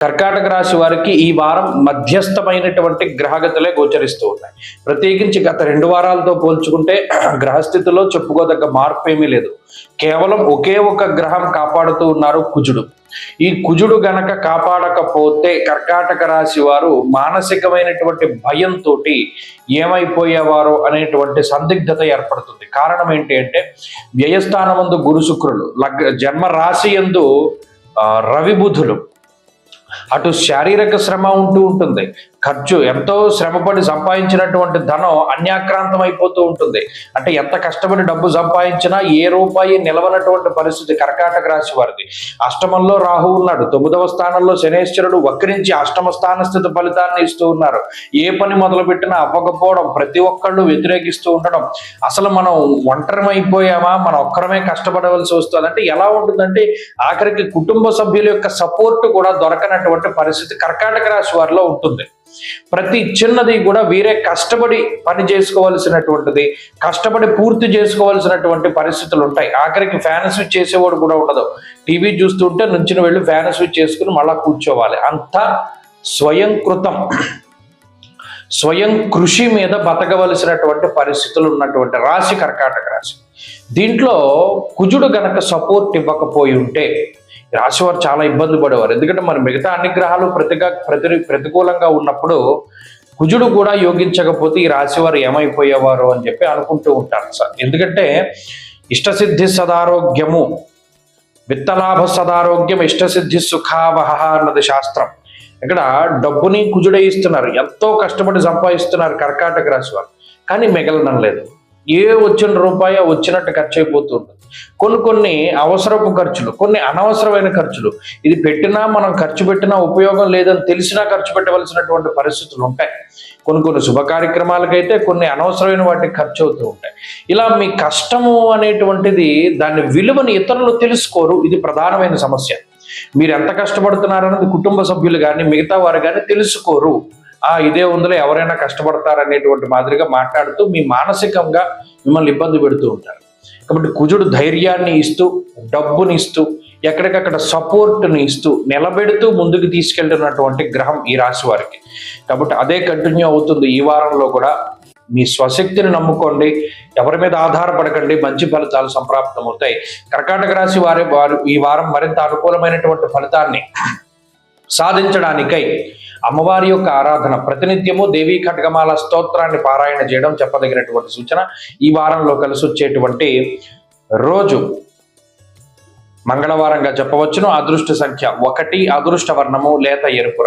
కర్కాటక రాశి వారికి ఈ వారం మధ్యస్థమైనటువంటి గ్రహగతులే గోచరిస్తూ ఉన్నాయి. ప్రత్యేకించి గత రెండు వారాలతో పోల్చుకుంటే గ్రహస్థితిలో చెప్పుకోదగ్గ మార్పు ఏమీ లేదు. కేవలం ఒకే ఒక గ్రహం కాపాడుతూ ఉన్నారు కుజుడు. ఈ కుజుడు గనక కాపాడకపోతే కర్కాటక రాశి వారు మానసికమైనటువంటి భయంతో ఏమైపోయేవారో అనేటువంటి సందిగ్ధత ఏర్పడుతుంది. కారణం ఏంటి అంటే వ్యయస్థానమందు గురు శుక్రులు లగ్ జన్మ రాశి ఎందు రవిబుధులు రవి బుధులు అటు శారీరక శ్రమ ఉంటూ ఉంటుంది. ఖర్చు ఎంతో శ్రమపడి సంపాదించినటువంటి ధనం అన్యాక్రాంతం అయిపోతూ ఉంటుంది. అంటే ఎంత కష్టపడి డబ్బు సంపాదించినా ఏ రూపాయి నిలవనటువంటి పరిస్థితి కర్కాటక రాశి వారిది. అష్టమంలో రాహు ఉన్నాడు. తొమ్మిదవ స్థానంలో శనేశ్వరుడు వక్రించి అష్టమ స్థాన స్థితి ఫలితాన్ని ఇస్తూ ఉన్నారు. ఏ పని మొదలు పెట్టినా అవ్వకపోవడం ప్రతి ఒక్కళ్ళు వ్యతిరేకిస్తూ ఉండడం. అసలు మనం ఒంటరిమైపోయామా? మనం ఒక్కరమే కష్టపడవలసి వస్తుంది. అంటే ఎలా ఉంటుందంటే ఆఖరికి కుటుంబ సభ్యుల యొక్క సపోర్ట్ కూడా దొరకనటువంటి పరిస్థితి కర్కాటక రాశి వారిలో ఉంటుంది. ప్రతి చిన్నది కూడా వీరే కష్టపడి పని చేసుకోవాల్సినటువంటిది కష్టపడి పూర్తి చేసుకోవాల్సినటువంటి పరిస్థితులు ఉంటాయి. ఆఖరికి ఫ్యాన్ స్విచ్ చేసేవాడు కూడా ఉండదు. టీవీ చూస్తుంటే నుంచిన వెళ్ళి ఫ్యాన్ స్విచ్ చేసుకుని మళ్ళా కూర్చోవాలి. అంతా స్వయంకృతం స్వయం కృషి మీద బతకవలసినటువంటి పరిస్థితులు ఉన్నటువంటి రాశి కర్కాటక రాశి. దీంట్లో కుజుడు గనక సపోర్ట్ ఇవ్వకపోయి ఉంటే రాశివారు రాశి వారు చాలా ఇబ్బంది పడేవారు. ఎందుకంటే మరి మిగతా అన్ని గ్రహాలు ప్రతిగా ప్రతి ప్రతికూలంగా ఉన్నప్పుడు కుజుడు కూడా యోగించకపోతే ఈ రాశి వారు ఏమైపోయేవారు అని చెప్పి అనుకుంటూ ఉంటారు సార్. ఎందుకంటే ఇష్టసిద్ధి సదారోగ్యము విత్తలాభ సదారోగ్యం ఇష్టసిద్ధి సుఖావహ అన్నది శాస్త్రం. ఇక్కడ డబ్బుని కుజుడే ఇస్తున్నారు. ఎంతో కష్టపడి సంపాదిస్తున్నారు కర్కాటక రాశి వారు కానీ మిగలడం లేదు ఏ వచ్చిన రూపాయి వచ్చినట్టు ఖర్చు అయిపోతుంది ఉంటుంది. కొన్ని కొన్ని అవసరపు ఖర్చులు కొన్ని అనవసరమైన ఖర్చులు. ఇది పెట్టినా మనం ఖర్చు పెట్టినా ఉపయోగం లేదని తెలిసినా ఖర్చు పెట్టవలసినటువంటి పరిస్థితులు ఉంటాయి. కొన్ని కొన్ని శుభ కార్యక్రమాలకైతే కొన్ని అనవసరమైన వాటికి ఖర్చు అవుతూ ఉంటాయి. ఇలా మీ కష్టము అనేటువంటిది దాని విలువని ఇతరులు తెలుసుకోరు. ఇది ప్రధానమైన సమస్య. మీరు ఎంత కష్టపడుతున్నారన్నది కుటుంబ సభ్యులు కానీ మిగతా వారు కానీ తెలుసుకోరు. ఆ ఇదే ఉందిలో ఎవరైనా కష్టపడతారనేటువంటి మాదిరిగా మాట్లాడుతూ మీ మానసికంగా మిమ్మల్ని ఇబ్బంది పెడుతూ ఉంటారు. కాబట్టి కుజుడు ధైర్యాన్ని ఇస్తూ డబ్బుని ఇస్తూ ఎక్కడికక్కడ సపోర్ట్ని ఇస్తూ నిలబెడుతూ ముందుకు తీసుకెళ్తున్నటువంటి గ్రహం ఈ రాశి వారికి. కాబట్టి అదే కంటిన్యూ అవుతుంది ఈ వారంలో కూడా. మీ స్వశక్తిని నమ్ముకోండి ఎవరి మీద ఆధారపడకండి మంచి ఫలితాలు సంప్రాప్తమవుతాయి. కర్కాటక రాశి వారి వారు ఈ వారం మరింత అనుకూలమైనటువంటి ఫలితాన్ని సాధించడానికై అమ్మవారి యొక్క ఆరాధన ప్రతినిత్యము దేవీ ఖడ్గమాల స్తోత్రాన్ని పారాయణ చేయడం చెప్పదగినటువంటి సూచన. ఈ వారంలో కలిసి వచ్చేటువంటి రోజు మంగళవారంగా చెప్పవచ్చును. అదృష్ట సంఖ్య ఒకటి అదృష్ట వర్ణము లేత ఎరుపు